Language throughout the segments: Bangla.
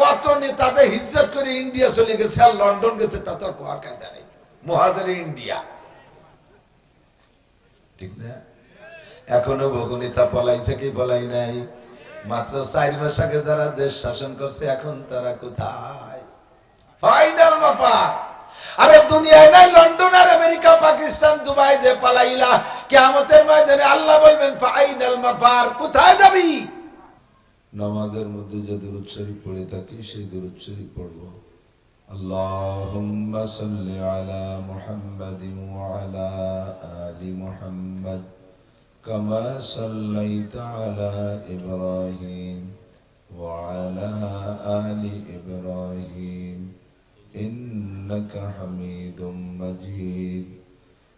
কত নেতা যে হিজরত করে ইন্ডিয়া চলে গেছে আর লন্ডন গেছে, তা তোর কোয়ার কায়দা নেই। মহাজারে ইন্ডিয়া। ঠিক না? এখনও ভগনিতা পলাইছে কি পলাই নাই? মাত্র চার মাস আগে যারা দেশ শাসন করছে, এখন তারা কোথায়? ফাইনাল মাপার আরে দুনিয়ায় নাই, লন্ডন আর আমেরিকা, পাকিস্তান, দুবাই যে পালাইলা, কেয়ামতের ময়দানে আল্লাহ বলবেন, ফাইনাল মাপার কোথায় যাবি? নামাজের মধ্যে যে দুরুদ শরীফ পড়ে থাকি সেই দুরুদ শরীফ পড়ব اللهم صل على محمد وعلى آل محمد كما صليت على إبراهيم وعلى آل إبراهيم إنك حميد مجيد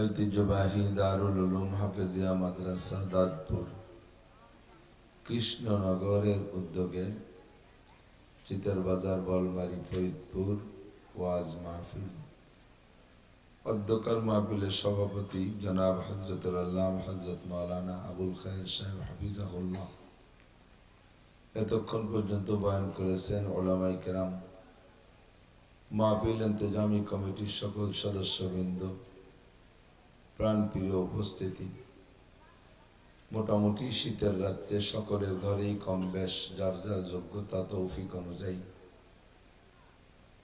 ঐতিহ্যবাহী দারুল উলুম হাফেজিয়া মাদ্রাসা দাদপুর কৃষ্ণনগরের উদ্যোগে চিতের বাজার বলমারি ফরিদপুর ওয়াজ মাহফিল। অধ্যকার মাহফিলের সভাপতি জনাব হজরতুল আল্লাহ হজরত মাওলানা আবুল খায়ের সাহেব হাফিজাহুল্লাহ। এতক্ষণ পর্যন্ত বয়ান করেছেন ওলামাই কেরাম। মাহফিল ইন্তজামী কমিটির সকল সদস্যবৃন্দ। প্রাণপ্রিয় উপস্থিতি। মোটামুটি শীতের রাত্রে সকলের ঘরেই কম বেশ, যার যার যোগ্যতা তৌফিক অনুযায়ী।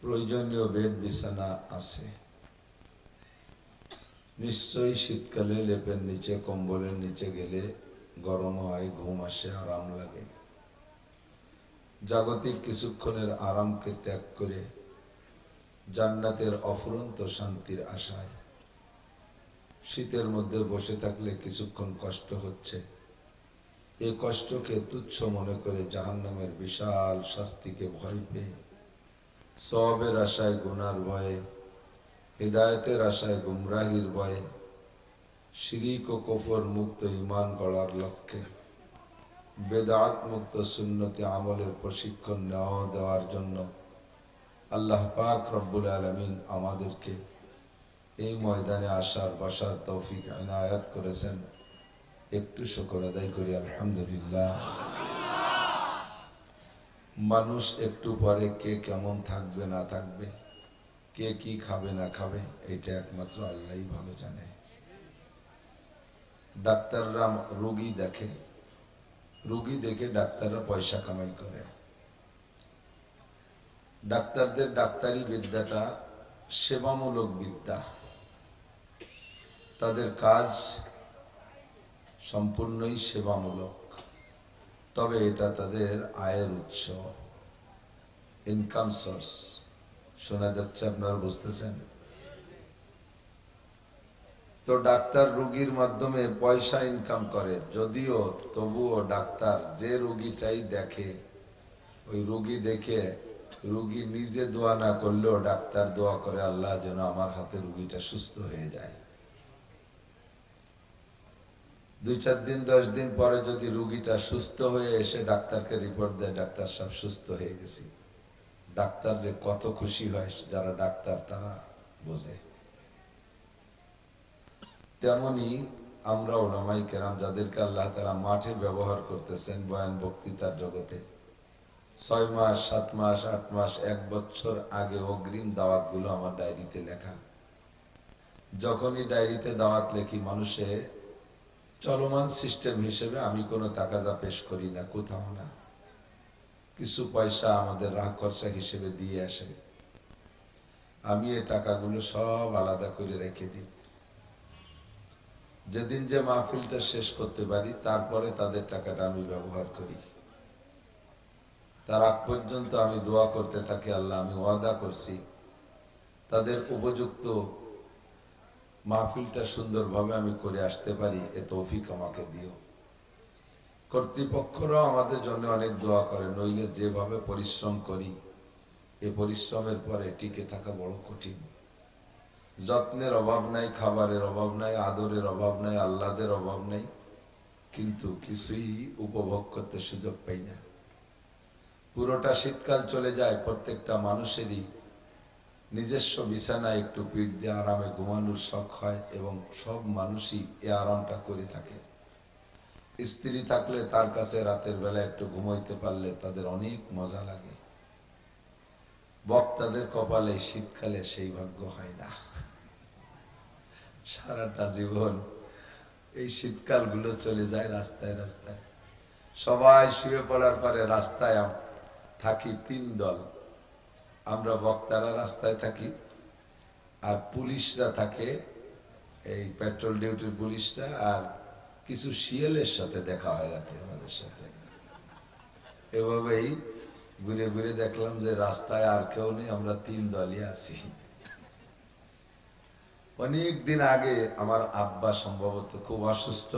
প্রয়োজনীয় বেড, বিছানা আছে। নিশ্চয়ই শীতকালে লেপের নিচে, কম্বলের নিচে গেলে গরম হয়, ঘুম আসে, আরাম লাগে। জাগতিক কিছুক্ষণের আরামকে ত্যাগ করে জান্নাতের অফুরন্ত শান্তির আশায় শীতের মধ্যে বসে থাকলে কিছুক্ষণ কষ্ট হচ্ছে। এ কষ্টকে তুচ্ছ মনে করে জাহান্নামের বিশাল শাস্তিকে ভয় পেয়ে সবের আশায় গুনার ভয়ে, হৃদায়তের আশায় গুমরাহির ভয়ে, শিরিক ও কফর মুক্ত ইমান গড়ার লক্ষ্যে, বেদাত মুক্ত সুন্নতি আমলের প্রশিক্ষণ নেওয়া দেওয়ার জন্য আল্লাহ পাক রব্বুল আলমিন আমাদেরকে এই ময়দানে আসার, বসার তৌফিক এনায়াত করেছেন। একটু শুকর আদায় করি, আলহামদুলিল্লাহ। মানুষ একটু পরে কে কেমন থাকবে, না থাকবে, কে কি খাবে, না খাবে এটা একমাত্র আল্লাহই ভালো জানে। ডাক্তাররা রোগী দেখে রোগী দেখে ডাক্তাররা পয়সা কামাই করে। ডাক্তারদের ডাক্তারি বিদ্যাটা সেবামূলক বিদ্যা। তাদের কাজ সম্পূর্ণই সেবামূলক। তবে এটা তাদের আয়ের উৎস। ইনকাম সোর্স শোনা যাচ্ছে আপনারা বুঝতেছেন? তো ডাক্তার রুগীর মাধ্যমে পয়সা ইনকাম করে। যদিও তবুও ডাক্তার যে রুগীটাই দেখে, ওই রুগী দেখে রুগী নিজে দোয়া না করলেও ডাক্তার দোয়া করে আল্লাহ যেন আমার হাতে রুগীটা সুস্থ হয়ে যায়। দুই চার দিন, দশ দিন পরে যদি রুগীটা সুস্থ হয়ে এসে ডাক্তারকে রিপোর্ট দেয়, ডাক্তার সব সুস্থ হয়ে গেছি। ডাক্তার যে কত খুশি হয়, যারা ডাক্তার তারা বোঝে। তেমনি আমরা ওলামাই কেরাম যাদেরকে আল্লাহ তারা মাঠে ব্যবহার করতেছেন বয়ান বক্তৃতার জগতে, ছয় মাস, সাত মাস, আট মাস, এক বছর আগে অগ্রিম দাওয়াতগুলো আমার ডায়েরিতে লেখা। যখনই ডায়েরিতে দাওয়াত লেখি, মানুষে চলমান সিস্টেম হিসেবে আমি কোনো তাকাজা পেশ করি না, কোথাও না। কিছু পয়সা আমাদের রাহ খরচা হিসেবে দিয়ে আসে। আমি এই টাকাগুলো সব আলাদা করে রেখে দিই। যেদিন যে মাহফিলটা শেষ করতে পারি, তারপরে তাদের টাকাটা আমি ব্যবহার করি। তার আগ পর্যন্ত আমি দোয়া করতে থাকি, আল্লাহ আমি ওয়াদা করছি, তাদের উপযুক্ত মাহফিলটা সুন্দরভাবে আমি করে আসতে পারি, এ তৌফিক আমাকে দিও। কর্তৃপক্ষরাও আমাদের জন্য অনেক দোয়া করে নইলে যেভাবে পরিশ্রম করি, এ পরিশ্রমের পরে টিকে থাকা বড় কঠিন। যত্নের অভাব নাই, খাবারের অভাব নাই, আদরের অভাব নাই, আহ্লাদের অভাব নাই, কিন্তু কিছুই উপভোগ করতে সুযোগ পাই না। পুরোটা শীতকাল চলে যায়, প্রত্যেকটা মানুষেরই নিজস্ব বিছানায় একটু পিঠ দিয়ে আরামে ঘুমানোর শখ হয় এবং সব মানুষই এ আরামটা করে থাকে। স্ত্রী থাকলে তার কাছে রাতের বেলা একটু ঘুমাইতে পারলে তাদের অনেক মজা লাগে। বক্তাদের কপালে শীতকালে সেই ভাগ্য হয় না। সারাটা জীবন এই শীতকালগুলো চলে যায় রাস্তায় রাস্তায়। সবাই শুয়ে পড়ার পরে রাস্তায় থাকি তিন দল। আমরা বক্তারা রাস্তায় থাকি, আর পুলিশরা থাকে, এই পেট্রোল ডিউটির পুলিশরা, আর কিছু শিয়ালের সাথে দেখা হয় রাতে আমাদের সাথে। এভাবেই ঘুরে ঘুরে দেখলাম যে রাস্তায় আর কেউ নেই, আমরা তিন দলই আছি। অনেক দিন আগে আমার আব্বা সম্ভবত খুব অসুস্থ,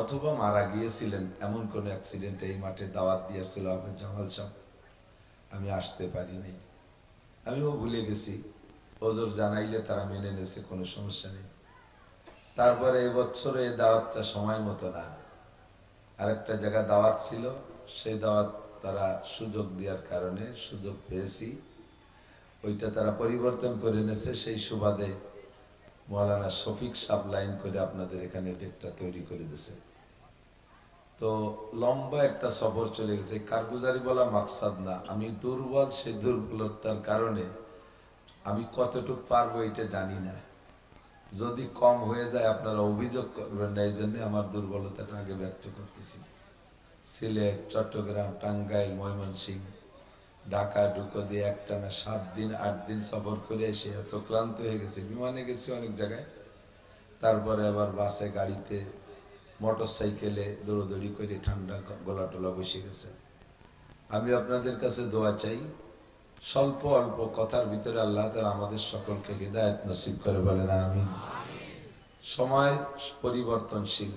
অথবা মারা গিয়েছিলেন, এমন কোন অ্যাক্সিডেন্ট এই মাঠে দাওয়াত দিয়েছিল আমার জামাল সাহেব। আমি আসতে পারিনি। আমিও ভুলে গেছি। ওজোর জানাইলে তারা মেনে নেছে কোনো সমস্যা নেই। তারপরে এবছরে দাওয়াতটা সময় মতো না। আরেকটা জায়গা দাওয়াত ছিল, সেই দাওয়াত তারা সুযোগ দেওয়ার কারণে সুযোগ পেয়েছি। ওইটা তারা পরিবর্তন করে নেছে সেই সুবাদে মৌলানা শফিক সাপ লাইন করে আপনাদের এখানে ডেটটা তৈরি করে দিছে তো লম্বা একটা সফর চলে গেছে। কারগুজারি বলা মাকসাদ না। আমি দুর্বল, সে দুর্বলতার কারণে আমি কতটুকু পারব এটা জানি না। যদি কম হয়ে যায়, আপনারা অভিযোগ করবেন না এই জন্য আমার দুর্বলতাটা আগে ব্যক্ত করতেছি। সিলেট, চট্টগ্রাম, টাঙ্গাইল, ময়মনসিংহ, ঢাকা ঢুকো দিয়ে একটানা সাত দিন, আট দিন সফর করে এসে এত ক্লান্ত হয়ে গেছে। বিমানে গেছি অনেক জায়গায়। তারপরে আবার বাসে, গাড়িতে মোটর সাইকেলে দৌড়দৌড়ি করে ঠান্ডা গলা টলা বসে গেছে। আমি আপনাদের কাছে দোয়া চাই, স্বল্প অল্প কথার ভিতরে আল্লাহ তাআলা আমাদের সকলকে হৃদায়ত নসিব করে বলেন আমি সময় পরিবর্তনশীল।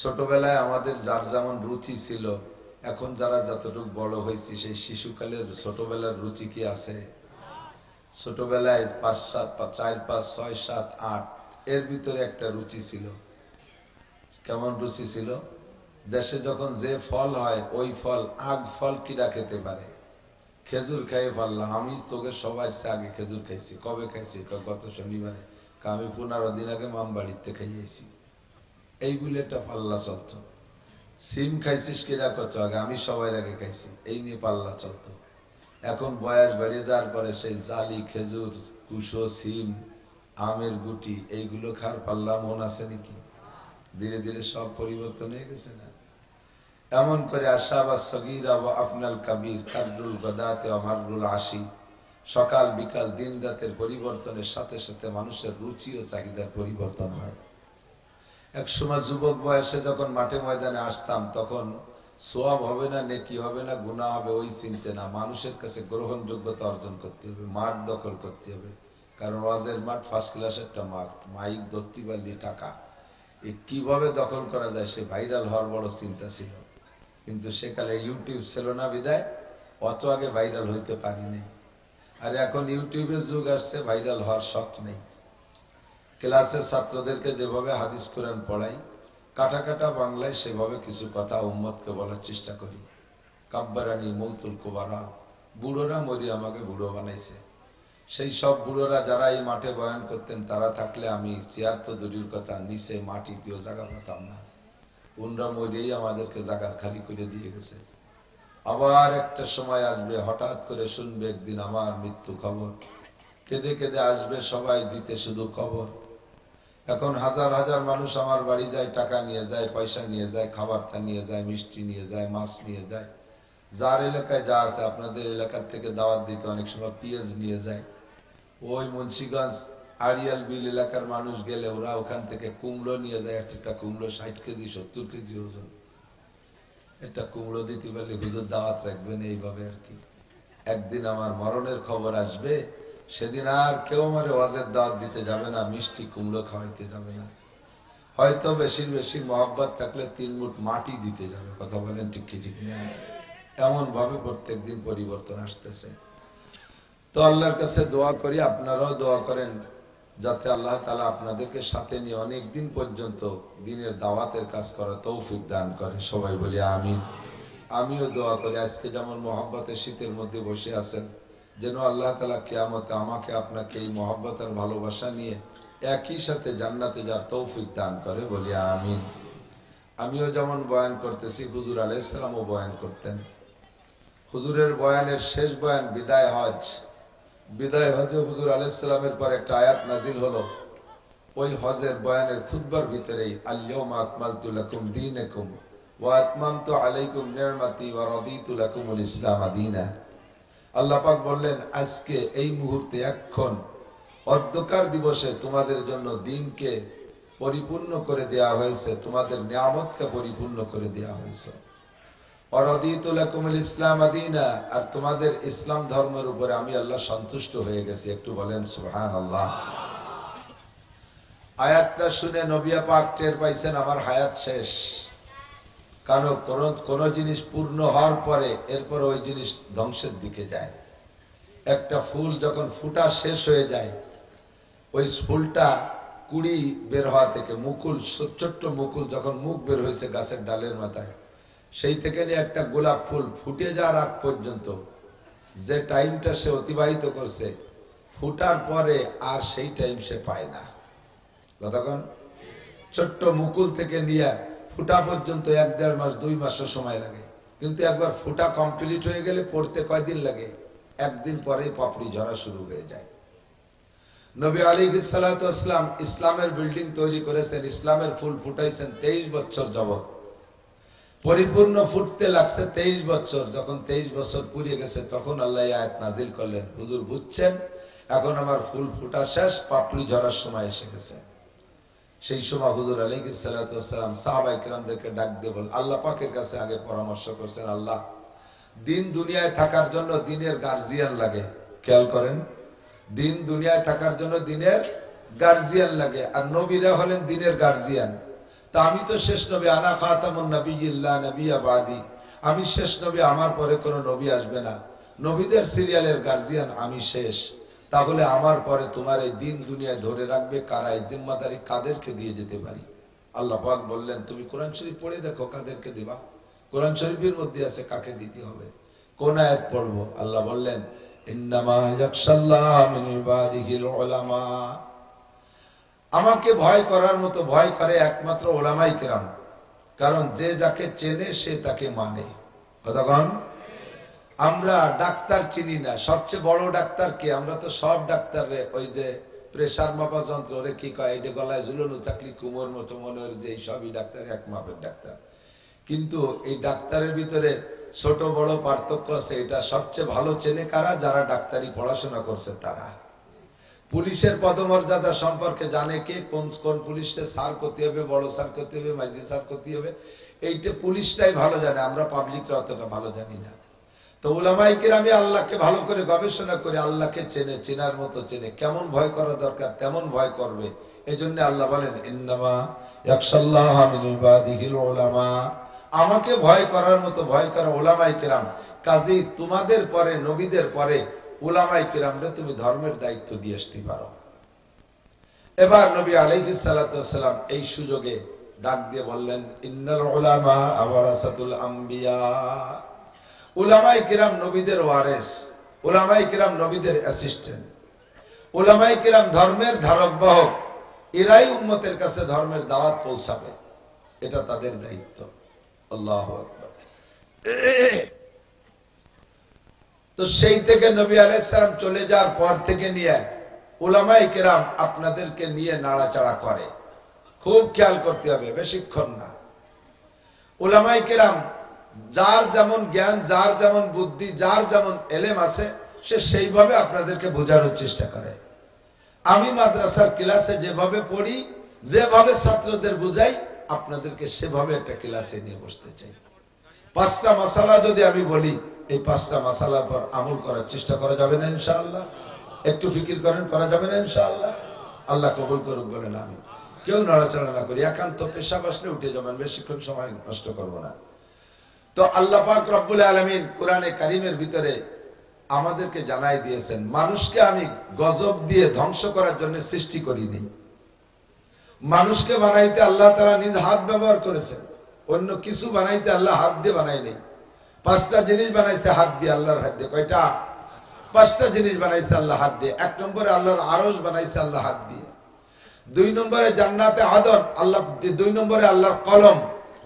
ছোটবেলায় আমাদের যার যেমন রুচি ছিল, এখন যারা যতটুকু বড় হয়েছি, সেই শিশুকালের ছোটবেলার রুচি কি আছে? ছোটবেলায় পাঁচ সাত, চার পাঁচ, ছয় সাত, আট, এর ভিতরে একটা রুচি ছিল। কেমন রুচি ছিল? দেশে যখন যে ফল হয়, ওই ফল আগ ফল কিরা খেতে পারে? খেজুর খাইয়ে পারলাম আমি তোকে সবাই আগে খেজুর খাইছি। কবে খাইছি? গত শনিবারে। আমি পনেরো দিন আগে মাম বাড়িতে খাইয়েছি। এইগুলো একটা পাল্লা চলতো। সিম খাইছিস কিরা কত আগে? আমি সবাই আগে খাইছি। এই নিয়ে পাল্লা চলতো। এখন বয়স বেড়ে যাওয়ার পরে সেই জালি, খেজুর কুশো সিম, আমের গুটি, এইগুলো খাওয়ার পাল্লা মন আছে নাকি? ধীরে ধীরে সব পরিবর্তন হয়ে গেছে না। এমন করে আশা বা আপনাল কাবির কাদরুল গদাতে অমারুল আশি, সকাল বিকাল দিন রাতের পরিবর্তনের সাথে সাথে মানুষের রুচি ও চাহিদার পরিবর্তন হয়। এক সময় যুবক বয়সে যখন মাঠে ময়দানে আসতাম, তখন সোয়াব হবে না, নেকি হবে না গুণা হবে, ওই চিনতে না। মানুষের কাছে গ্রহণযোগ্যতা অর্জন করতে হবে, মাঠ দখল করতে হবে। কারণ ওয়াজের মাঠ ফার্স্ট ক্লাস একটা মাঠ, মাইক, ধরতে পারলি টাকা। কীভাবে দখল করা যায়, সে ভাইরাল হওয়ার বড় চিন্তা ছিল। কিন্তু সেকালে ইউটিউব ছিল না বিদায়, অত আগে ভাইরাল হইতে পারিনি আর এখন ইউটিউবের যুগ আসছে, ভাইরাল হওয়ার শখ নেই। ক্লাসের ছাত্রদেরকে যেভাবে হাদিস কোরআন পড়াই, কাটা কাটা বাংলায় সেভাবে কিছু কথা উম্মতকে বলার চেষ্টা করি। কাব্বারানি মৌতুল কুবারা, বুড়োরা মরি আমাকে বুড়ো বানাইছে। সেই সব বুড়োরা যারা এই মাঠে বয়ান করতেন, তারা থাকলে আমি চেয়ার তো দূরের কথা, নিচে মাটি দিয়েও জায়গা পেতাম না। উনরা মরেই আমাদেরকে জায়গা খালি করে দিয়ে গেছে। আবার একটা সময় আসবে, হঠাৎ করে শুনবে একদিন আমার মৃত্যু খবর। কেঁদে কেঁদে আসবে, সবাই দিতে শুধু খবর। এখন হাজার হাজার মানুষ আমার বাড়ি যায়, টাকা নিয়ে যায়, পয়সা নিয়ে যায় খাবারটা নিয়ে যায়, মিষ্টি নিয়ে যায়, মাছ নিয়ে যায়। যার এলাকায় যা আছে, আপনাদের এলাকার থেকে দাওয়াত দিতে অনেক সময় পিএস নিয়ে যায়। ওই মুন্সিগঞ্জ আড়িয়াল বিল এলাকার মানুষ গেলে ওরা ওখান থেকে কুমড়ো নিয়ে যায়, একটা কুমড়ো ষাট কেজি, সত্তর কেজি ওজন। একটা কুমড়ো দিতে পারলে হুজুর দাওয়াত রাখবেন এইভাবে আর কি। একদিন আমার মরণের খবর আসবে, সেদিন আর কেউ আমার ওয়াজের দাওয়াত দিতে যাবে না, মিষ্টি কুমড়ো খাওয়াইতে যাবে না। হয়তো বেশির বেশি মহব্বত থাকলে তিন মুঠ মাটি দিতে যাবে, কথা বলেন ঠিক ঠিক এমন ভাবে প্রত্যেক দিন পরিবর্তন আসতেছে। তো আল্লাহর কাছে দোয়া করি, আপনারাও দোয়া করেন যাতে আল্লাহ তালা আপনাদেরকে সাথে নিয়ে অনেক দিন পর্যন্ত দিনের দাওয়াতের কাজ করা তৌফিক দান করে। সবাই বলি আমিন। আমিও দোয়া করি, আজকে যেমন মহব্বতে শীতের মধ্যে বসে আছেন, যেন আল্লাহ তালা কেয়ামতে আমাকে আপনাকে এই মহব্বত আর ভালোবাসা নিয়ে একই সাথে জান্নাতে যার তৌফিক দান করে, বলি আমিন। আমিও যেমন বয়ান করতেছি, হুজুর আলাইসালামও বয়ান করতেন। হুজুরের বয়ানের শেষ বয়ান, বিদায় হজ। বিদায় হজে হুজুর আলাইসালামের পর একটা আয়াত নাজিল হলো। ওই হজের বয়ানের খুতবার ভিতরেই ওয়া আতমামতু আলাইকুম ওয়া ইসলাম আল্লাহ পাক বললেন, আজকে এই মুহূর্তে এক্ষণ অধ্যকার দিবসে তোমাদের জন্য দিনকে পরিপূর্ণ করে দেয়া হয়েছে, তোমাদের নিয়ামতকে পরিপূর্ণ করে দেয়া হয়েছে। ইসলাম আর তোমাদের ইসলাম ধর্মের উপরে আমি আল্লাহ সন্তুষ্ট হয়ে গেছি। একটু বলেন সুবহান আল্লাহ আয়াতটা শুনে নবিয়া পাক টের পাইছেন, আমার হায়াত শেষ। কারণ কোন কোন জিনিস পূর্ণ হওয়ার পরে এরপর ওই জিনিস ধ্বংসের দিকে যায়। একটা ফুল যখন ফুটা শেষ হয়ে যায়, ওই ফুলটা কুড়ি বের হওয়া থেকে মুকুল, ছোট্ট মুকুল যখন মুখ বের হয়েছে গাছের ডালের মাথায় সেই থেকে একটা গোলাপ ফুল ফুটে যাওয়ার আগ পর্যন্ত যে টাইমটা সে অতিবাহিত করছে, ফুটার পরে আর সেই টাইম সে পায় না। কতক্ষণ ছোট্ট মুকুল থেকে নিয়ে ফুটা পর্যন্ত এক দেড় মাস, দুই মাসের সময় লাগে। কিন্তু একবার ফুটা কমপ্লিট হয়ে গেলে পড়তে কয়দিন লাগে? একদিন পরেই পাপড়ি ঝরা শুরু হয়ে যায়। নবী আলী সালাম ইসলামের বিল্ডিং তৈরি করেছেন, ইসলামের ফুল ফুটাইছেন তেইশ বছর যাবত পরিপূর্ণ ফুটতে লাগছে তেইশ বছর। যখন তেইশ বছর পুড়িয়ে গেছে, তখন আল্লাহ আয়াত নাজিল করলেন। হুজুর বুঝছেন? এখন আমার ফুল ফুটা শেষ, পাপড়ি ঝরার সময় এসে গেছে। সেই সময় হুজুর আলী সালাম সাহাবাই কিরামদেরকে ডাক দিয়ে বল আল্লাহ পাকের কাছে আগে পরামর্শ করছেন, আল্লাহ, দিন দুনিয়ায় থাকার জন্য দিনের গার্জিয়ান লাগে। খেয়াল করেন, দিন দুনিয়ায় থাকার জন্য দিনের গার্জিয়ান লাগে। আর নবীরা হলেন দিনের গার্জিয়ান। তা আমি তো শেষ নবী, আনা খাতামুন নবী ইল্লা নবী আবাদি আমি শেষ নবী, আমার পরে কোনো নবী আসবে না। নবীদের সিরিয়ালের গার্জিয়ান আমি শেষ। তাহলে আমার পরে তোমার এই দিন দুনিয়ায় ধরে রাখবে কারা? এই জিম্মাদারি কাদেরকে দিয়ে যেতে পারি? আল্লাহ পাক বললেন, তুমি কোরআন শরীফ পড়ে দেখো কাদেরকে দিবা। কোরআন শরীফের মধ্যে আছে কাকে দিতে হবে। কোন আয়াত পড়ব? আল্লাহ বললেন, ইন্নামা ইয়াখশাল্লাহ মিন ইবাদিহিল উলামা। আমাকে ভয় করার মতো ভয় করে একমাত্র ওলামাই কেরাম। কারণ যে যাকে চেনে, সে তাকে মানে। কতক্ষণ আমরা ডাক্তার চিনি না। সবচেয়ে বড় ডাক্তার কে? আমরা তো সব ডাক্তার রে। ওই যে প্রেসার মাপা যন্ত্র রে কি কয়? এটা গলায় ঝুলানো থাকলে কুমোর মতো মনে হয় যে সবই ডাক্তার, এক মাপের ডাক্তার। কিন্তু এই ডাক্তারের ভিতরে ছোট বড় পার্থক্য আছে। এটা সবচেয়ে ভালো চেনে কারা? যারা ডাক্তারি পড়াশোনা করছে, তারা। পুলিশের পদমর্যাদা সম্পর্কে জানে কে, কোন কোন পুলিশে স্যার করতে হবে, বড় স্যার করতে হবে মাইজি স্যার করতে হবে, এইটা পুলিশটাই ভালো জানে, আমরা পাবলিকরা অতটা ভালো জানি না। তো ওলামাইকের আমি আল্লাহকে ভালো করে গবেষণা করে আল্লাহকে চেনে, চেনার মতো চেনে, কেমন ভয় করা দরকার, তেমন ভয় করবে এই জন্য আল্লাহ বলেন আমাকে ভয় করার মতো ভয় করা ওলামাই কেরাম, কাজেই তোমাদের পরে, নবীদের পরে ওলামাই কেরামরে তুমি ধর্মের দায়িত্ব দিয়ে আসতে পারো। এবার নবী আলাইহি সালাম এই সুযোগে ডাক দিয়ে বললেন, ইন্নাল উলামা আওয়ারাসাতুল আম্বিয়া। উলামাই কিরাম নবীদের ওয়ারেস উলামাই কিরাম নবীদের অ্যাসিস্ট্যান্ট। উলামাই কিরাম ধর্মের ধারক বাহক, এরাই উম্মতের কাছে ধর্মের দাওয়াত পৌঁছাবে। এটা তাদের দায়িত্ব। আল্লাহ তো সেই থেকে নবী আলাইসালাম চলে যাওয়ার পর থেকে নিয়ে ওলামাই কিরাম আপনাদেরকে নিয়ে নাড়াচাড়া করে। খুব খেয়াল করতে হবে, বেশিক্ষণ না। ওলামাই কিরাম যার যেমন জ্ঞান, যার যেমন বুদ্ধি, যার যেমন এলেম আছে, সে সেইভাবে আপনাদেরকে বোঝানোর চেষ্টা করে। আমি মাদ্রাসার ক্লাসে যেভাবে পড়ি, যেভাবে ছাত্রদের বুঝাই, আপনাদেরকে সেভাবে একটা ক্লাসে নিয়ে বসতে চাই। পাঁচটা মশালা যদি আমি বলি এই পাঁচটা মশালার পর আমল করার চেষ্টা করা যাবে না ইনশাআল্লাহ। একটু ফিকির করেন, করা যাবে না ইনশাআল্লাহ। আল্লাহ কবুল করুক বলেন আমি কেউ নড়াচড়া না করি, একান্ত পেশা বসলে উঠে যাবেন, বেশিক্ষণ সময় নষ্ট করব না। তো আল্লাহ পাক রব্বুল আলমিন কোরআনে কারিমের ভিতরে আমাদেরকে জানাই দিয়েছেন, মানুষকে আমি গজব দিয়ে ধ্বংস করার জন্য সৃষ্টি করিনি। মানুষকে বানাইতে আল্লাহ তারা নিজ হাত ব্যবহার করেছেন, অন্য কিছু বানাইতে আল্লাহ হাত দিয়ে বানায়নি। পাঁচটা জিনিস বানাইছে হাত দিয়ে আল্লাহর হাত দিয়ে। কয়টা? পাঁচটা জিনিস বানাইছে আল্লাহ হাত দিয়ে। এক নম্বরে আল্লাহর আরস বানাইছে আল্লাহ হাত দিয়ে। দুই নম্বরে জান্নাতে আদর, আল্লাহ দুই নম্বরে আল্লাহর কলম।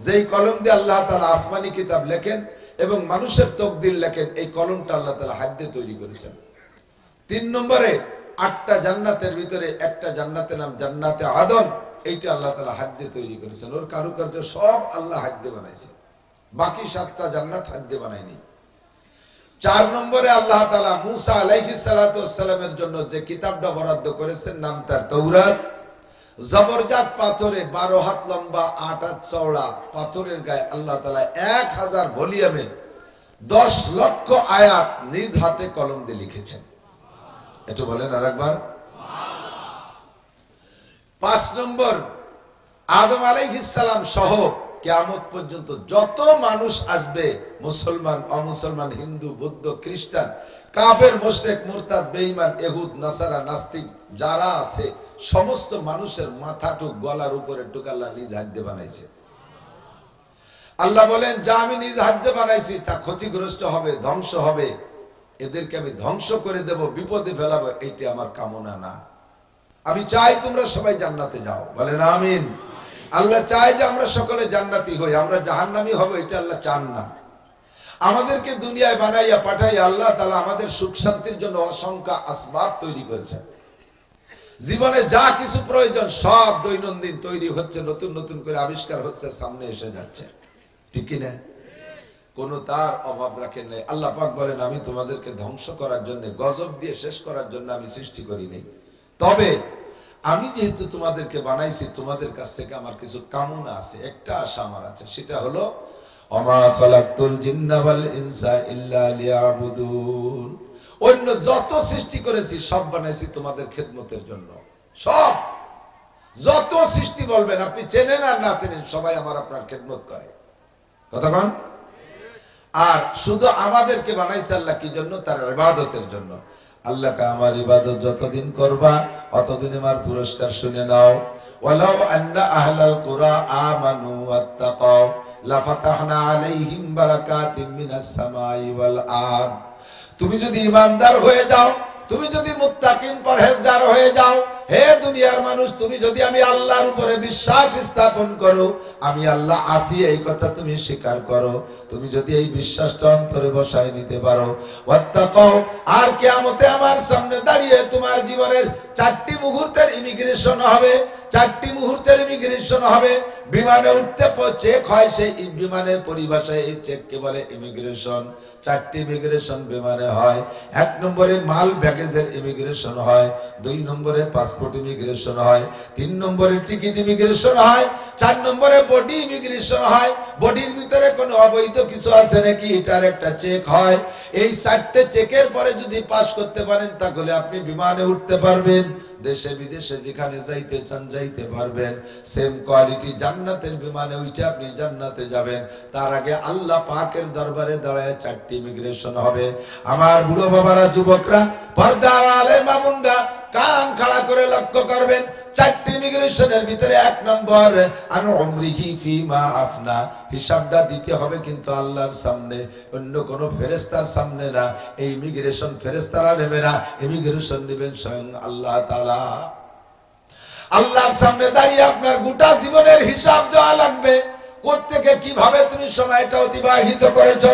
যেই কলম দিয়ে আল্লাহ তালা আসমানি কিতাব লেখেন এবং মানুষের তকদির লেখেন, এই কলমটা আল্লাহ তালা হাত দিয়ে তৈরি করেছেন। তিন নম্বরে আটটা জান্নাতের ভিতরে একটা জান্নাতের নাম জান্নাতে আদম এইটা আল্লাহ তালা হাত দিয়ে তৈরি করেছেন। ওর কারুকার্য সব আল্লাহ হাত দিয়ে বানাইছে। বাকি সাতটা জান্নাত হাত দিয়ে বানায়নি। চার নম্বরে আল্লাহ তালা মুসা আলাইহি সালামের জন্য যে কিতাবটা বরাদ্দ করেছেন, নাম তার তৌরাত জবরজাত পাথরে বারো হাত লম্বা, আট হাত চওড়া পাথরের গায়ে আল্লাহ তালা এক হাজার ভলিউমে দশ লক্ষ আয়াত নিজ হাতে কলম দিয়ে লিখেছেন। এটা বলেন আর একবার পাঁচ নম্বর, আদম আলাইহিসালাম সহ কেয়ামত পর্যন্ত যত মানুষ আসবে, মুসলমান, অমুসলমান, হিন্দু, বৌদ্ধ, খ্রিস্টান কাবের মোশরেক, মুরতাদ, বেঈমান এহুদ নাসারা, নাস্তিক, যারা আছে, সমস্ত মানুষের মাথাটুক গলার উপরে টুক আল্লাহ নিজ হাত দিয়ে বানাইছে। আল্লাহ বলেন, যা আমি নিজ হাত দিয়ে বানাইছি, তা ক্ষতিগ্রস্ত হবে, ধ্বংস হবে। এদেরকে আমি ধ্বংস করে দেব, বিপদে ফেলাবো এইটি আমার কামনা না। আমি চাই তোমরা সবাই জান্নাতে যাও। বলেন, আমিন। আল্লাহ চায় যে আমরা সকলে জান্নাতি হই, আমরা জাহান্নামি হব, এটা আল্লাহ চান না। আমাদেরকে দুনিয়ায় বানাইয়া পাঠাইয়া আল্লাহ তালা আমাদের সুখ শান্তির জন্য অসংখ্য আসবাব তৈরি করেছেন। জীবনে যা কিছু প্রয়োজন সব দৈনন্দিন তৈরি হচ্ছে, নতুন নতুন করে আবিষ্কার হচ্ছে, সামনে এসে যাচ্ছে। ঠিক কি না? কোন তার অভাব রাখেন নাই। আল্লাহ পাক বলেন, আমি তোমাদেরকে ধ্বংস করার জন্য, গজব দিয়ে শেষ করার জন্য আমি সৃষ্টি করিনি তবে আমি যেহেতু তোমাদেরকে বানাইছি, তোমাদের কাছ থেকে আমার কিছু কামনা আছে, একটা আশা আমার আছে, সেটা হলো অন্য যত সৃষ্টি করেছি, সব বানাইছি তোমাদের খেদমতের জন্য। সব। যত সৃষ্টি বলবেন, আপনি চেনেন আর না চেনেন, সবাই আমার আপনার খেদমত করে। আর শুধু আমাদেরকে বানাইছে আল্লাহ কি জন্য? তার ইবাদতের জন্য। আল্লাহকে আমার ইবাদত যতদিন করবা, অতদিন আমার পুরস্কার শুনে নাও। ওয়ালাউ আন্না আহলাল কুরা আমানু ওয়াত্তাকাও লাফাতাহনা আলাইহিম বারাকাতিম মিনাস সামাই ওয়াল আরদ। তুমি যদি ইমানদার হয়ে যাও, তুমি যদি মুত্তাকিন পরহেজগার হয়ে যাও হে দুনিয়ার মানুষ, তুমি যদি আমি আল্লাহর উপরে বিশ্বাস স্থাপন করো, আমি আল্লাহ আসি, এই কথা তুমি স্বীকার করো। তুমি যদি এই বিশ্বাসটা অন্তরে বসায় নিতে পারো। আর কেয়ামতে আমার সামনে দাঁড়িয়ে তোমার জীবনের চারটি মুহূর্তের ইমিগ্রেশন হবে। চারটি মুহূর্তের ইমিগ্রেশন হবে। বিমানে উঠতে চেক হয় সেই বিমানের পরিভাষায় এই চেককে বলে ইমিগ্রেশন চারটি ইমিগ্রেশন বিমানে হয়। এক নম্বরে মাল ব্যাগেজের ইমিগ্রেশন হয়। দুই নম্বরে পাসপোর্ট ইমিগ্রেশন হয়। তিন নম্বরে টিকিট ইমিগ্রেশন হয়। চার নম্বরে বডি ইমিগ্রেশন হয়। বডির ভিতরে কোনো অবৈধ কিছু আছে নাকি? এটার একটা চেক হয়। এই চারটে চেকের পরে যদি পাস করতে পারেন, তাহলে আপনি বিমানে উঠতে পারবেন। দেশে বিদেশে যেখানে যাইতে চান যাইতে পারবেন। সেম কোয়ালিটি জান্নাতের বিমানে উঠে আপনি জান্নাতে যাবেন। তার আগে আল্লাহ পাকের দরবারে দাঁড়ায় চারটি ইমিগ্রেশন হবে। আমার বুড়ো বাবারা, যুবকরা, পর্দার আলে মামুনরা কান খাড়া করে লক্ষ্য করবেন, চারটি ইমিগ্রেশনের ভিতরে এক নম্বর, আন উমরিহি ফিমা আফনা। হিসাবটা দিতে হবে কিন্তু আল্লাহর সামনে, অন্য কোনো ফেরেশতার সামনে না। এই ইমিগ্রেশন ফেরেশতারা নেবে না ইমিগ্রেশন নেবেন স্বয়ং আল্লাহ তালা আল্লাহর সামনে দাঁড়িয়ে আপনার গোটা জীবনের হিসাব দেওয়া লাগবে। কোত্থেকে কীভাবে তুমি সময়টা অতিবাহিত করেছ?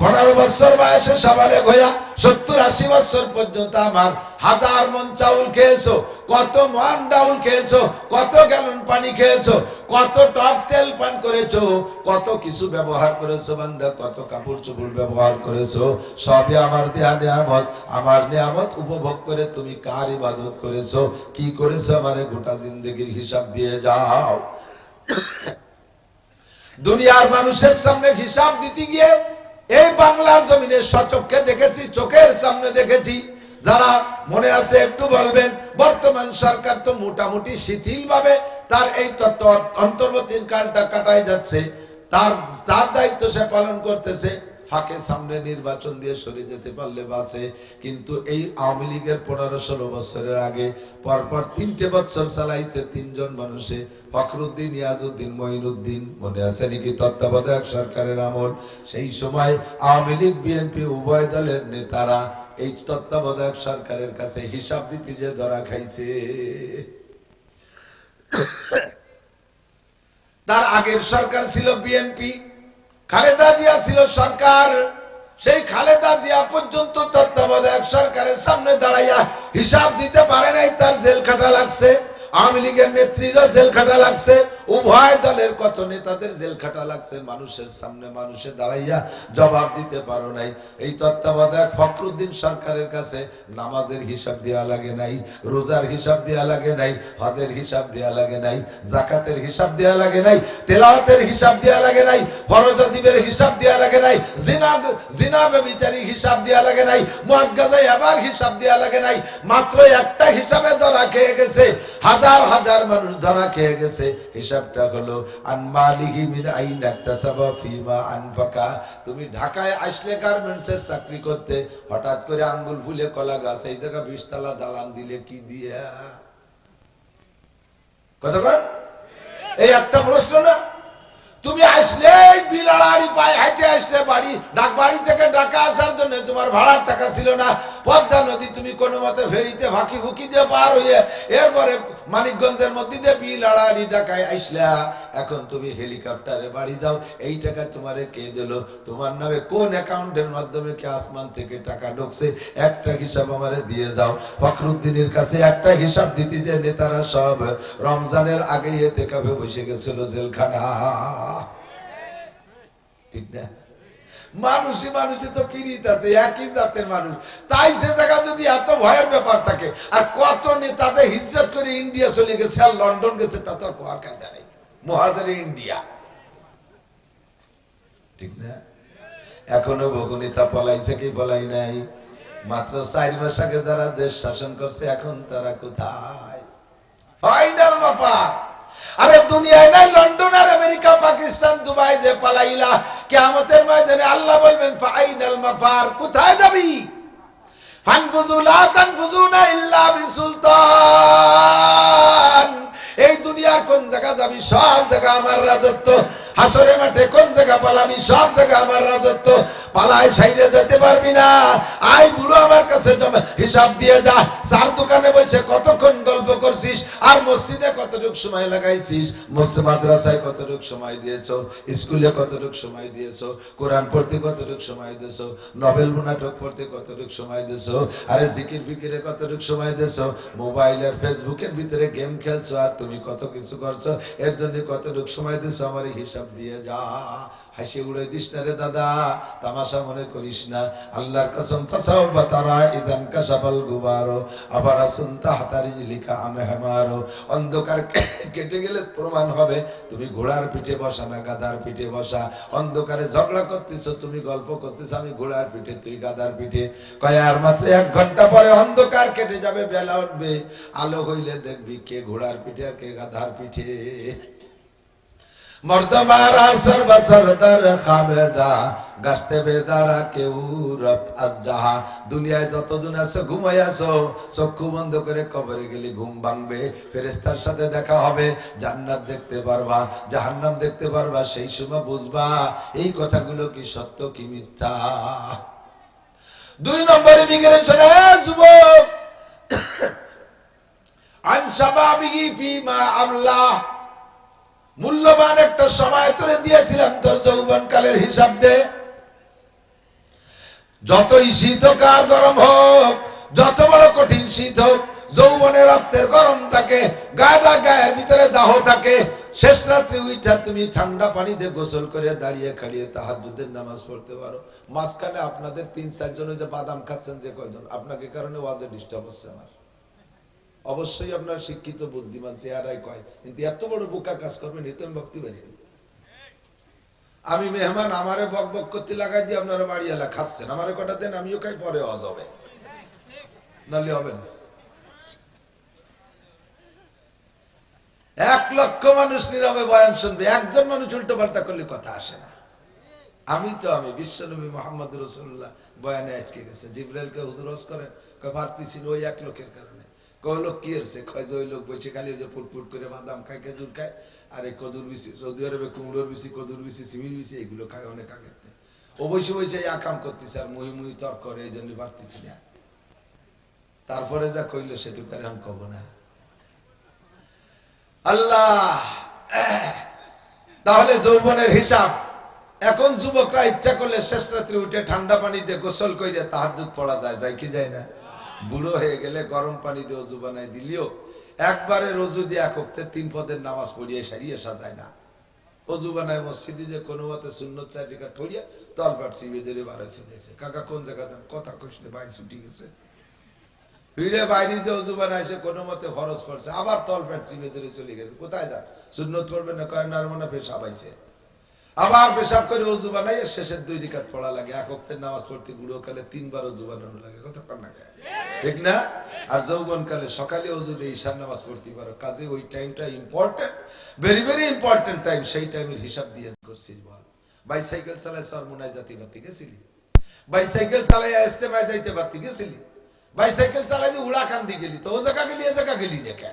পনেরো বছর বয়সে সবালে হইয়া সত্তর আশি বছর পর্যন্ত আমার হাজার মন চাউল খেয়েছো, কত মন ডাউল খেয়েছো, কত গ্যালন পানি খেয়েছো, কত টক তেল পান করেছ, কত কিছু ব্যবহার করেছ বান্দা, কত কাপড় চোপড় ব্যবহার করেছ, সবই আমার দেয়া নিয়ামত, আমার নিয়ামত উপভোগ করে তুমি কার ইবাদত করেছ, কি করেছ আমার গোটা জিন্দগির হিসাব দিয়ে যাও। দুনিয়ার মানুষের সামনে হিসাব দিতে গিয়ে এই বাংলার জমিনে সচক্ষে দেখেছি, চোখের সামনে দেখেছি। যারা মনে আছে একটু বলবেন, বর্তমান সরকার তো মোটামুটি শিথিল ভাবে তার এই তত্ত্ব অন্তর্বর্তী কালটা কাটায় যাচ্ছে। তার তার দায়িত্ব সে পালন করতেছে। ফাঁকে সামনে নির্বাচন দিয়ে সরে যেতে পারলে বাসে। কিন্তু এই আওয়ামী লীগের পনেরো ষোলো বছরের আগে পরপর তিনটে বছর চালাইছে তিনজন মানুষে। ফখরুদ্দিন, ইয়াজউদ্দিন মনে আছে নাকি তত্ত্বাবধায়ক সরকারের আমল? সেই সময় আওয়ামী লীগ, বিএনপি, উভয় দলের নেতারা এই তত্ত্বাবধায়ক সরকারের কাছে হিসাব দিতে যে ধরা খাইছে। তার আগের সরকার ছিল বিএনপি। খালেদা জিয়া ছিল সরকার। সেই খালেদা জিয়া পর্যন্ত তত্ত্বাবধায়ক সরকারের সামনে দাঁড়াইয়া হিসাব দিতে পারে নাই, তার জেল খাটা লাগছে। আওয়ামী লীগের নেত্রীরা জেল খাটা লাগছে। উভয় দলের কত নেতাদের জেল খাটা লাগছে। মানুষের সামনে মানুষে দাঁড়াইয়া জবাব দিতে পারো নাই। এই তত্ত্বাবধায়ক ফখরুদ্দিন সরকারের কাছে নামাজের হিসাব দেওয়া লাগে নাই, রোজার হিসাব দেওয়া লাগে নাই, হজের হিসাব দেওয়া লাগে নাই, জাকাতের হিসাব দেওয়া লাগে নাই, তেলাওয়াতের হিসাব দেওয়া লাগে নাই ফরজাদিবের হিসাব দেওয়া লাগে নাই, জিনা জিনা ব্যভিচারী হিসাব দেওয়া লাগে নাই মদ গাজাই আবার হিসাব দেওয়া লাগে নাই। মাত্র একটা হিসাবে ধরা খেয়ে গেছে। হাজার হাজার হাজার মানুষ ধরা খেয়ে গেছে। হিসাবটা হলো তুমি ঢাকায় আসলে গার্মেন্টসের চাকরি করতে, হঠাৎ করে আঙ্গুল ফুলে কলা গাছ, এই জায়গায় বিশতলা দালান দিলে কি দিয়া? কতক্ষণ? এই একটা প্রশ্ন না? তুমি আসলে বিলাড়াড়ি পায়ে হেঁটে আসলে বাড়ি, ডাক বাড়ি থেকে ডাকা আসার জন্য তোমার ভাড়ার টাকা ছিল না। পদ্মা নদী তুমি কোনো মতে ফেরিতে ফাঁকি ফুকি দিয়ে পার হয়ে এরপরে মানিকগঞ্জের মধ্যে দিয়ে বিলাড়াড়ি ঢাকায় আসলা। এখন তুমি হেলিকপ্টারে বাড়ি যাও, এই টাকা তোমারে কে দিল? তোমার নামে কোন অ্যাকাউন্টের মাধ্যমে কে আসমান থেকে টাকা ঢুকছে? একটা হিসাব আমারে দিয়ে যাও। ফখরুদ্দিনের কাছে একটা হিসাব দিতে যে নেতারা সব। রমজানের আগে এতে কাপে বসে গেছিল জেলখানা। ঠিক মানুষই মানুষে তো পিরিত আছে, একই জাতের মানুষ। তাই সে জায়গা যদি এত ভয়ের ব্যাপার থাকে, আর কত নেতা যে হিজরত করে ইন্ডিয়া চলে গেছে আর লন্ডন গেছে, তা তো আর নেই। মহাজারে ইন্ডিয়া। ঠিক না? এখনও বহু নেতা পলাইছে কি পলাই নাই? মাত্র চার মাস আগে যারা দেশ শাসন করছে, এখন তারা কোথায়? ফাইনাল মাপা আরে দুনিয়ায় নাই, লন্ডন, আর আমেরিকা, পাকিস্তান, দুবাই যে পালাইলা, কিয়ামতের ময়দানে আল্লাহ বলবেন, ফাইনাল মাফার, কোথায় যাবি? এই দুনিয়ার কোন জায়গা যাবি? সব জায়গা আমার রাজত্ব। হাসরে মাঠে কোন জায়গা পালাবি? সব জায়গা আমার রাজত্ব। পালায় সাইরে যেতে পারবি না। আই বুড়ো আমার কাছে হিসাব দিয়ে যা। চার দোকানে বসে কতক্ষণ গল্প করছিস? আর মসজিদে কতটুক সময় লাগাইছিস? মসজিদ, মাদ্রাসায় কতটুক সময় দিয়েছ? স্কুলে কতটুক সময় দিয়েছ? কোরআন পড়তে কতটুক সময় দিয়েছ? নভেল নাটক পড়তে কতটুক সময় দিয়েছ? আরে জিকির বিকিরে কতটুক সময় দিয়েছ? মোবাইল আর ফেসবুকের ভিতরে গেম খেলছো আর তুমি কত কিছু করছ? এর জন্য কতটুক সময় দিয়েছ? আমার এই হিসাব দিয়ে যা, হাসি উড়ে দিস না রে দাদা, তামাশা মনে করিস না। আল্লাহর কসম, ফাসাও বাতারা ইদান কাশাফাল গুবারো, আবার আসুনতা হাতারি লিখা আমে হেমারো। অন্ধকার কেটে গেলে প্রমাণ হবে, তুমি ঘোড়ার পিঠে বসা না গাদার পিঠে বসা। অন্ধকারে ঝগড়া করতেছো, তুমি গল্প করতেছো, আমি ঘোড়ার পিঠে, তুই গাদার পিঠে। কয়, আর মাত্র এক ঘণ্টা পরে অন্ধকার কেটে যাবে, বেলা উঠবে। আলো হইলে দেখবি কে ঘোড়ার পিঠে আর কে গাধার পিঠে। মর্দমারা সর্বসরদার খাবেদা গাছতে বেদারা কেউ রব আজ যাহা। দুনিয়ায় যতদিন আছো ঘুমাই আছো, চক্ষু বন্ধ করে কবরে গেলে ঘুম ভাঙবে। ফেরেস্তার সাথে দেখা হবে, জান্নাত দেখতে পারবা, জাহান্নাম দেখতে পারবা, সেই সময় বুঝবা, এই কথাগুলো কি সত্য, কি মিথ্যা। দুই নম্বরে ইমিগ্রেশন যুবক আনসাবাবিহি ফিমা আমলাহ মূল্যবান একটা সময় তোরে দিয়েছিলাম তোর যৌবন কালের হিসাব দে। যতই শীত হোক গরম হোক, যত বড় কঠিন শীত হোক, যৌবনে রক্তের গরম থাকে গাটা গায়ের ভিতরে দাহ থাকে, শেষ রাত্রে উইঠা তুমি ঠান্ডা পানিতে গোসল করে দাঁড়িয়ে খাড়িয়ে তাহাজ্জুদের নামাজ পড়তে পারো। মাঝখানে আপনাদের তিন চারজন যে বাদাম খাচ্ছেন যে কয়জন, আপনাকে কারণে ওয়াজে ডিস্টার্ব হচ্ছে আমার। অবশ্যই আপনার শিক্ষিত, বুদ্ধিমান চেহারাই কয়। কিন্তু এত বড় বোকা কাজ করবেন এতে ভক্তি পারি আমি মেহমান, আমারে বক বক করতে লাগাই দিয়ে আপনারা বাড়ি এলা, খাচ্ছেন। আমারে কটা দেন, আমিও খাই, পরে হজ হবে নাহলে হবে না। এক লক্ষ মানুষ নীরবে বয়ান শুনবে। একজন মানুষ উল্টো পাল্টা করলে কথা আসে না। আমি তো, আমি বিশ্বনবী মোহাম্মদ রসুল্লাহ বয়ানে আটকে গেছে। জিব্রাইলকে হুজুরস করেন। ভারতী ছিল ওই এক লোকের কারণে। কি কয় যে ওই লোক খালি ওই যে ফুটফুট করে বাদাম খায়, খেজুর খায়, আর এই কদুর সৌদি আরবে কুমড়োর কদুর সিমির এগুলো খায় অনেক আগে। ও বসে বসে এই আকাম করতেছে আর তর্ক করে, এই জন্য না। তারপরে যা কইল সেটুকু আর এখন কব না। আল্লাহ! তাহলে যৌবনের হিসাব। এখন যুবকরা ইচ্ছা করলে শেষ রাত্রে উঠে ঠান্ডা পানি দিয়ে গোসল করে তাহাজুদ পড়া যায় যায় কি যায় না? বুড়ো হয়ে গেলে গরম পানি দিয়ে অজু বানাই দিলেও একবারে রজু দিয়ে এক হপ্তাহে তিন পদের নামাজ পড়িয়ে সারিয়ে সাজায় না। অজু বানায় মসজিদে যে কোনো মতে শূন্য চার টাকা ঠড়িয়ে তলপাট সিবে ধরে বারো চলেছে। কাকা কোন জায়গা যান? কথা কষলে ভাই ছুটি গেছে। ভিড়ে বাইরে যে অজু বানাইছে কোনো মতে খরচ পড়ছে, আবার তল পেট চিপে ধরে চলে গেছে। কোথায় যান? সুন্নত পড়বে না, কয় না মনে পেশাব আইছে। আবার পেশাব করে অজু বানাই শেষের দুই রিকাত পড়া লাগে। এক হপ্তাহের নামাজ পড়তে বুড়ো কালে তিনবার অজু বানানো লাগে। না গায়ে? ঠিক না? আর যৌবন কালে সকালে অজু দিয়ে ঈশান নামাজ পড়তে পারো। কাজে ওই টাইমটা important very very important time সেই টাইমের হিসাব দিয়ে করছিস বল। বাইসাইকেল চালায় সরমুনায় জাতি পারতে, গেছিলি? বাইসাইকেল চালাই ইস্তেমায় যাইতে পারতে, গেছিলি? বাইসাইকেল চালাই দিয়ে উড়া কান্দি গেলি তো? ও জায়গা গেলি, এ জায়গা গেলি দেখে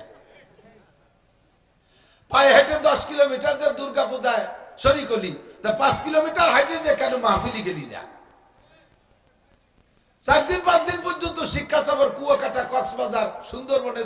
পায়ে হেঁটে দশ কিলোমিটার যে দুর্গা পূজায় শরিক করলি। তা পাঁচ কিলোমিটার হাইটে যে কেন মাহফিলি গেলি না? চার দিন, পাঁচ দিন পর্যন্ত শিক্ষা সফর কুয়াকাটা, কক্সবাজার, সুন্দরবনে